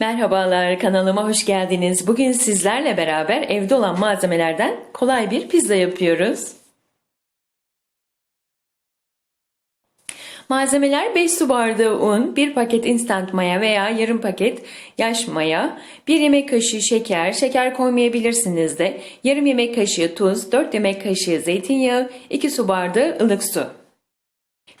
Merhabalar kanalıma hoş geldiniz. Bugün sizlerle beraber evde olan malzemelerden kolay bir pizza yapıyoruz. Malzemeler 5 su bardağı un, 1 paket instant maya veya yarım paket yaş maya, 1 yemek kaşığı şeker, şeker koymayabilirsiniz de, yarım yemek kaşığı tuz, 4 yemek kaşığı zeytinyağı, 2 su bardağı ılık su.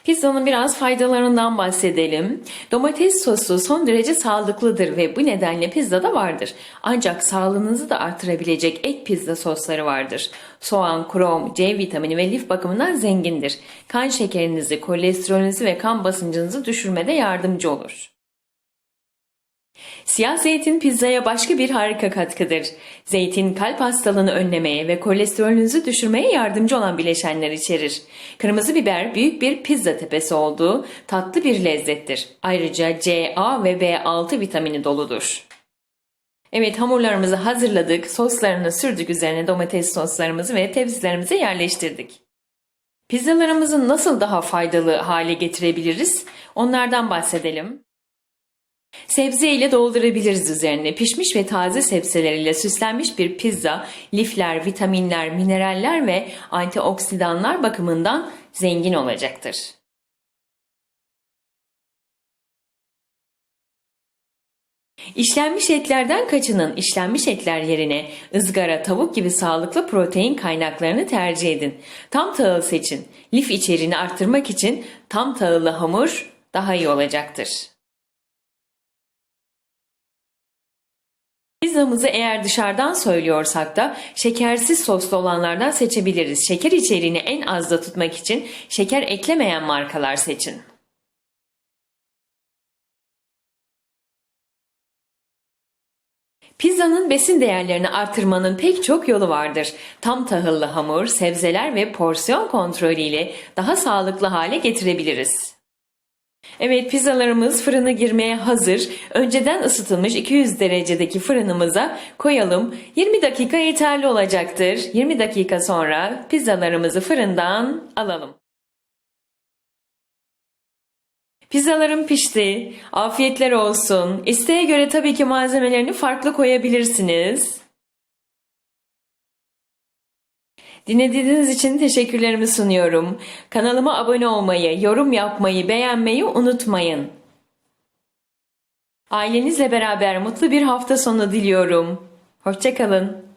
Pizzanın biraz faydalarından bahsedelim. Domates sosu son derece sağlıklıdır ve bu nedenle pizzada vardır. Ancak sağlığınızı da artırabilecek ek pizza sosları vardır. Soğan, krom, C vitamini ve lif bakımından zengindir. Kan şekerinizi, kolesterolünüzü ve kan basıncınızı düşürmede yardımcı olur. Siyah zeytin pizzaya başka bir harika katkıdır. Zeytin kalp hastalığını önlemeye ve kolesterolünüzü düşürmeye yardımcı olan bileşenler içerir. Kırmızı biber büyük bir pizza tepesi olduğu tatlı bir lezzettir. Ayrıca C, A ve B6 vitamini doludur. Evet hamurlarımızı hazırladık. Soslarını sürdük üzerine domates soslarımızı ve tepsilerimize yerleştirdik. Pizzalarımızı nasıl daha faydalı hale getirebiliriz? Onlardan bahsedelim. Sebze ile doldurabiliriz üzerine. Pişmiş ve taze sebzeleriyle süslenmiş bir pizza, lifler, vitaminler, mineraller ve antioksidanlar bakımından zengin olacaktır. İşlenmiş etlerden kaçının. İşlenmiş etler yerine ızgara, tavuk gibi sağlıklı protein kaynaklarını tercih edin. Tam tahıl seçin. Lif içeriğini arttırmak için tam tahıllı hamur daha iyi olacaktır. Pizzamızı eğer dışarıdan söylüyorsak da şekersiz soslu olanlardan seçebiliriz. Şeker içeriğini en azda tutmak için şeker eklemeyen markalar seçin. Pizzanın besin değerlerini artırmanın pek çok yolu vardır. Tam tahıllı hamur, sebzeler ve porsiyon kontrolü ile daha sağlıklı hale getirebiliriz. Evet pizzalarımız fırına girmeye hazır. Önceden ısıtılmış 200 derecedeki fırınımıza koyalım. 20 dakika yeterli olacaktır. 20 dakika sonra pizzalarımızı fırından alalım. Pizzalarım pişti. Afiyetler olsun. İsteğe göre tabii ki malzemelerini farklı koyabilirsiniz. Dinlediğiniz için teşekkürlerimi sunuyorum. Kanalıma abone olmayı, yorum yapmayı, beğenmeyi unutmayın. Ailenizle beraber mutlu bir hafta sonu diliyorum. Hoşçakalın.